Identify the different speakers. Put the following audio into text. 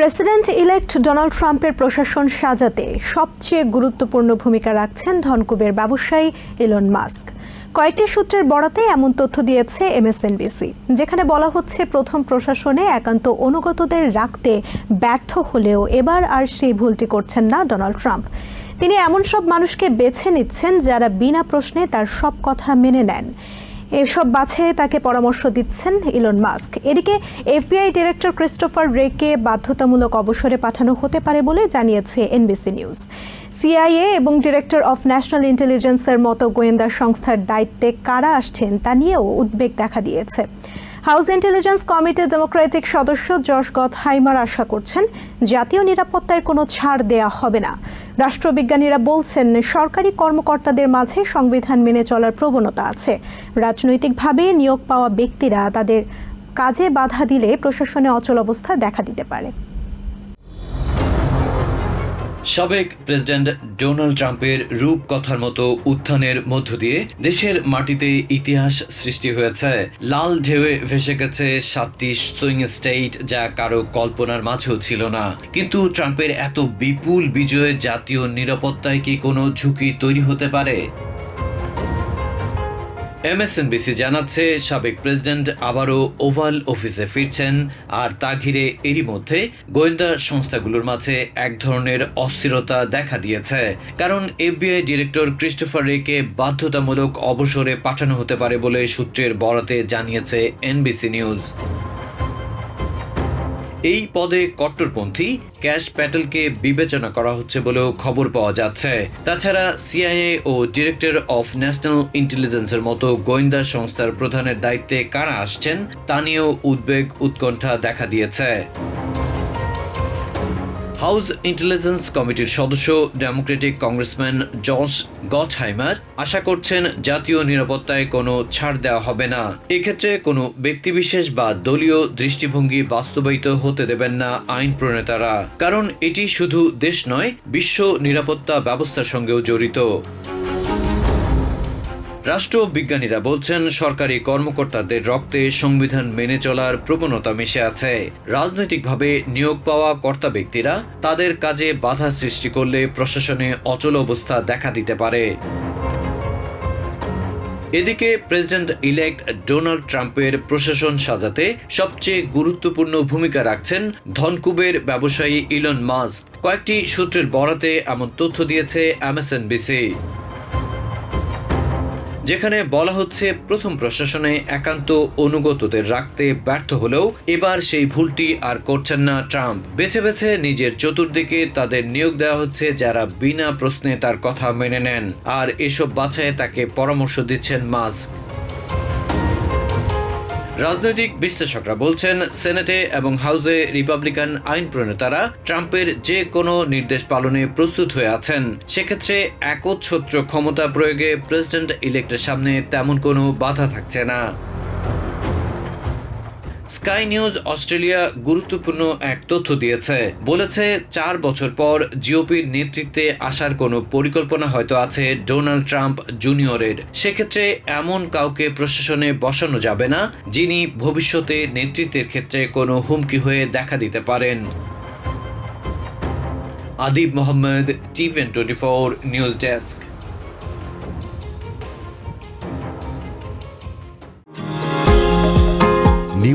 Speaker 1: President elect Donald ট্রাম্পের প্রশাসন সাজাতে সবচেয়ে গুরুত্বপূর্ণ ভূমিকা রাখছেন ধনকুবের ব্যবসায়ী ইলন মাস্ক। কয়েকটি সূত্রের বরাতে এমন তথ্য দিয়েছে এমএসএনবিসি, যেখানে বলা হচ্ছে প্রথম প্রশাসনে একান্ত অনুগতদের রাখতে ব্যর্থ হলেও এবার আর সেই ভুলটি করছেন না ডোনাল্ড ট্রাম্প। তিনি এমন সব মানুষকে বেছে নিচ্ছেন যারা বিনা প্রশ্নে তার সব কথা মেনে নেন। এসব বাছে তাকে পরামর্শ দিচ্ছেন ইলন মাস্ক। এদিকে এফবিআই ডিরেক্টর ক্রিস্টোফার রেকে বাধ্যতামূলক অবসরে পাঠানো হতে পারে বলে জানিয়েছে এনবিসি নিউজ। সিআইএ এবং ডিরেক্টর অফ ন্যাশনাল ইন্টেলিজেন্সের মতো গোয়েন্দা সংস্থার দায়িত্বে কারা আসছেন তা নিয়েও উদ্বেগ দেখা দিয়েছে। হাউস ইন্টেলিজেন্স কমিটির ডেমোক্রেটিক সদস্য জশ গথহাইমার আশা করছেন জাতীয় নিরাপত্তায় কোনো ছাড় দেয়া হবে না। রাষ্ট্রবিজ্ঞানীরা বলছেন, সরকারি কর্মকর্তাদের মাঝে সংবিধান মেনে চলার প্রবণতা আছে। রাজনৈতিকভাবে নিয়োগ পাওয়া ব্যক্তিরা তাদের কাজে বাধা দিলে প্রশাসনে অচল অবস্থা দেখা দিতে পারে।
Speaker 2: সাবেক প্রেসিডেন্ট ডোনাল্ড ট্রাম্পের রূপকথার মতো উত্থানের মধ্য দিয়ে দেশের মাটিতে ইতিহাস সৃষ্টি হয়েছে। লাল ঢেউয়ে ভেসে গেছে সাতটি সুইং স্টেট যা কারও কল্পনার মাঝেও ছিল না। কিন্তু ট্রাম্পের এত বিপুল বিজয়ে জাতীয় নিরাপত্তায় কি কোনো ঝুঁকি তৈরি হতে পারে? এমএসএনবিসি জানাচ্ছে, সাবেক প্রেসিডেন্ট আবারও ওভাল অফিসে ফিরছেন আর তা ঘিরে এরই মধ্যে গোয়েন্দা সংস্থাগুলোর মাঝে এক ধরনের অস্থিরতা দেখা দিয়েছে। কারণ এফবিআই ডিরেক্টর ক্রিস্টোফার রেকে বাধ্যতামূলক অবসরে পাঠানো হতে পারে বলে সূত্রের বরাতে জানিয়েছে এনবিসি নিউজ। এই পদে কট্টরপন্থী ক্যাশ প্যাটেলকে বিবেচনা করা হচ্ছে বলেও খবর পাওয়া যাচ্ছে। তাছাড়া সিআইএ ও ডিরেক্টর অফ ন্যাশনাল ইন্টেলিজেন্সের মতো গোয়েন্দা সংস্থার প্রধানের দায়িত্বে কারা আসছেন, তা নিয়েও উদ্বেগ, উৎকণ্ঠা দেখা দিয়েছে। হাউস ইন্টেলিজেন্স কমিটির সদস্য ডেমোক্রেটিক কংগ্রেসম্যান জর্জ গটহাইমার আশা করছেন জাতীয় নিরাপত্তায় কোনো ছাড় দেওয়া হবে না। এক্ষেত্রে কোনো ব্যক্তিবিশেষ বা দলীয় দৃষ্টিভঙ্গি বাস্তবায়িত হতে দেবেন না আইন প্রণেতারা। কারণ এটি শুধু দেশ নয়, বিশ্ব নিরাপত্তা ব্যবস্থার সঙ্গেও জড়িত। রাষ্ট্রবিজ্ঞানীরা বলছেন, সরকারি কর্মকর্তাদের রক্তে সংবিধান মেনে চলার প্রবণতা মিশে আছে। রাজনৈতিকভাবে নিয়োগ পাওয়া কর্তা ব্যক্তিরা তাদের কাজে বাধা সৃষ্টি করলে প্রশাসনে অচল অবস্থা দেখা দিতে পারে। এদিকে প্রেসিডেন্ট ইলেক্ট ডোনাল্ড ট্রাম্পের প্রশাসন সাজাতে সবচেয়ে গুরুত্বপূর্ণ ভূমিকা রাখছেন ধনকুবের ব্যবসায়ী ইলন মাস্ক। কয়েকটি সূত্রের বরাতে এমন তথ্য দিয়েছে এমএসএনবিসি। যেখানে বলা হচ্ছে প্রথম প্রশাসনে একান্ত অনুগতদের রাখতে ব্যর্থ হলেও এবার সেই ভুলটি আর করছেন না ট্রাম্প। বেছে বেছে নিজের চতুর্দিকে তাদের নিয়োগ দেওয়া হচ্ছে যারা বিনা প্রশ্নে তার কথা মেনে নেন। আর এসব বাছায় তাকে পরামর্শ দিচ্ছেন মাস্ক। রাজনৈতিক বিশ্লেষকরা বলছেন, সেনেটে এবং হাউসে রিপাবলিকান আইন প্রণেতারা ট্রাম্পের যে কোনো নির্দেশ পালনে প্রস্তুত হয়ে আছেন। সেক্ষেত্রে একচ্ছত্র ক্ষমতা প্রয়োগে প্রেসিডেন্ট ইলেক্টের সামনে তেমন কোনো বাধা থাকছে না। স্কাই নিউজ অস্ট্রেলিয়া গুরুত্বপূর্ণ এক তথ্য দিয়েছে। বলেছে, চার বছর পর জিওপির নেতৃত্বে আসার কোনো পরিকল্পনা হয়তো আছে ডোনাল্ড ট্রাম্প জুনিয়রের। সেক্ষেত্রে এমন কাউকে প্রশাসনে বসানো যাবে না, যিনি ভবিষ্যতে নেতৃত্বের ক্ষেত্রে কোনো হুমকি হয়ে দেখা দিতে পারেন। Adib Mohammad টিভেন twenty four news desk.